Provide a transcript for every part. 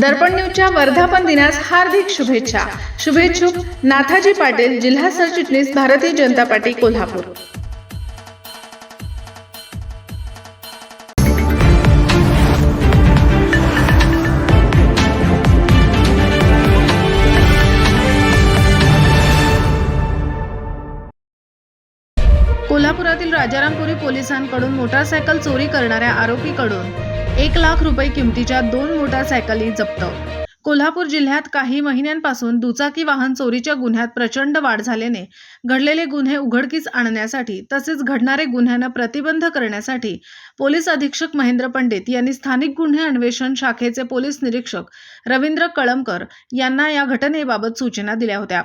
दर्पण न्यूजच्या वर्धापन दिनास हार्दिक शुभेच्छा. शुभेच्छुक नाथाजी पाटील जिल्हा सरचिटणीस भारतीय जनता पार्टी कोल्हापूर. कोल्हापुरातील राजारामपुरी पोलिसांकडून मोटारसायकल चोरी करणाऱ्या आरोपीकडून एक लाख रुपये किमतीच्या दोन मोटारसायकली जप्त. कोल्हापूर जिल्ह्यात काही महिन्यांपासून दुचाकी वाहन चोरीच्या गुन्ह्यात प्रचंड वाढ झाल्याने घडलेले गुन्हे उघडकीस आणण्यासाठी तसेच घडणारे गुन्ह्यांना प्रतिबंध करण्यासाठी पोलीस अधीक्षक महेंद्र पंडित यांनी स्थानिक गुन्हे अन्वेषण शाखेचे पोलीस निरीक्षक रवींद्र कळमकर यांना या घटनेबाबत सूचना दिल्या होत्या.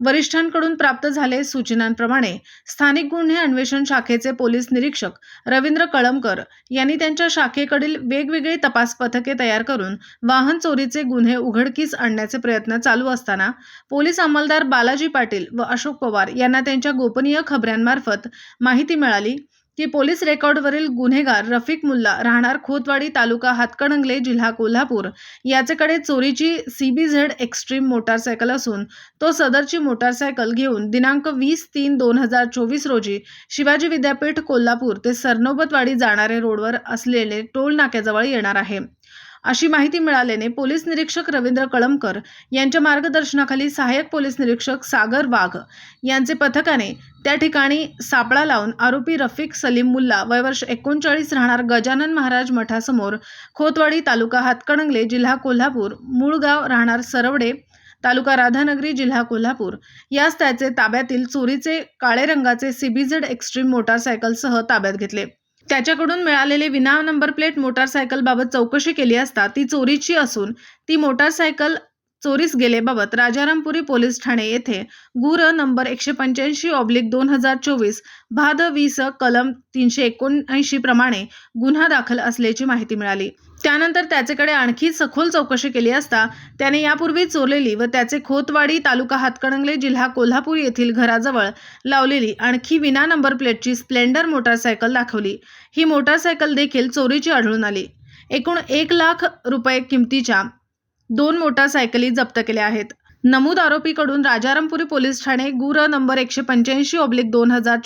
वरिष्ठांकडून प्राप्त झाले सूचनांप्रमाणे स्थानिक गुन्हे अन्वेषण शाखेचे पोलीस निरीक्षक रवींद्र कळमकर यांनी त्यांच्या शाखेकडील वेगवेगळी तपास पथके तयार करून वाहन चोरीचे गुन्हे उघडकीस आणण्याचे प्रयत्न चालू असताना पोलीस अंमलदार बालाजी पाटील व अशोक पवार यांना त्यांच्या गोपनीय खबऱ्यांमार्फत माहिती मिळाली. की पोलीस रेकॉर्डवरील गुन्हेगार रफिक मुल्ला राहणार खोतवाडी तालुका हातकणंगले जिल्हा कोल्हापूर. याच्याकडे चोरीची सीबीझेड एक्स्ट्रीम मोटारसायकल असून तो सदरची मोटारसायकल घेऊन दिनांक वीस तीन दोन हजार चोवीस रोजी शिवाजी विद्यापीठ कोल्हापूर ते सरनोबतवाडी जाणारे रोडवर असलेले टोल नाक्याजवळ येणार आहे. अशी माहिती मिळाल्याने पोलीस निरीक्षक रवींद्र कळमकर यांच्या मार्गदर्शनाखाली सहाय्यक पोलीस निरीक्षक सागर वाघ यांचे पथकाने त्या ठिकाणी सापळा लावून आरोपी रफिक सलीम मुल्ला वयवर्ष एकोणचाळीस राहणार गजानन महाराज मठासमोर खोतवाडी तालुका हातकणंगले जिल्हा कोल्हापूर मूळगाव राहणार सरवडे तालुका राधानगरी जिल्हा कोल्हापूर. यास त्याचे ताब्यातील चोरीचे काळे रंगाचे सीबीझेड एक्स्ट्रीम मोटारसायकलसह ताब्यात घेतले. त्याच्याकडून मिळालेले विना नंबर प्लेट मोटारसायकलबाबत चौकशी केली असता ती चोरीची असून ती मोटारसायकल चोरीस गेलेबाबत राजारामपुरी पोलीस ठाणे येथे गुर नंबर एकशे पंच्याऐंशी ऑब्लिक दोन हजार चोवीस भाद वीस कलम तीनशे एकोणऐंशी प्रमाणे गुन्हा दाखल असल्याची माहिती मिळाली. त्यानंतर त्याच्याकडे आणखी सखोल चौकशी केली असता त्याने यापूर्वी चोरलेली व त्याचे खोतवाडी तालुका हातकणंगले जिल्हा कोल्हापूर येथील घराजवळ लावलेली आणखी विना नंबर प्लेटची स्प्लेंडर मोटारसायकल दाखवली. ही मोटारसायकल देखील चोरीची आढळून आली. एकूण एक लाख रुपये किमतीच्या दोन मोटारसायकली जप्त केल्या आहेत. नमूद आरोपीकडून राजारामपुरी पोलीस ठाणे गुर नंबर एकशे पंच्याऐंशी ऑब्लिक दोन हजार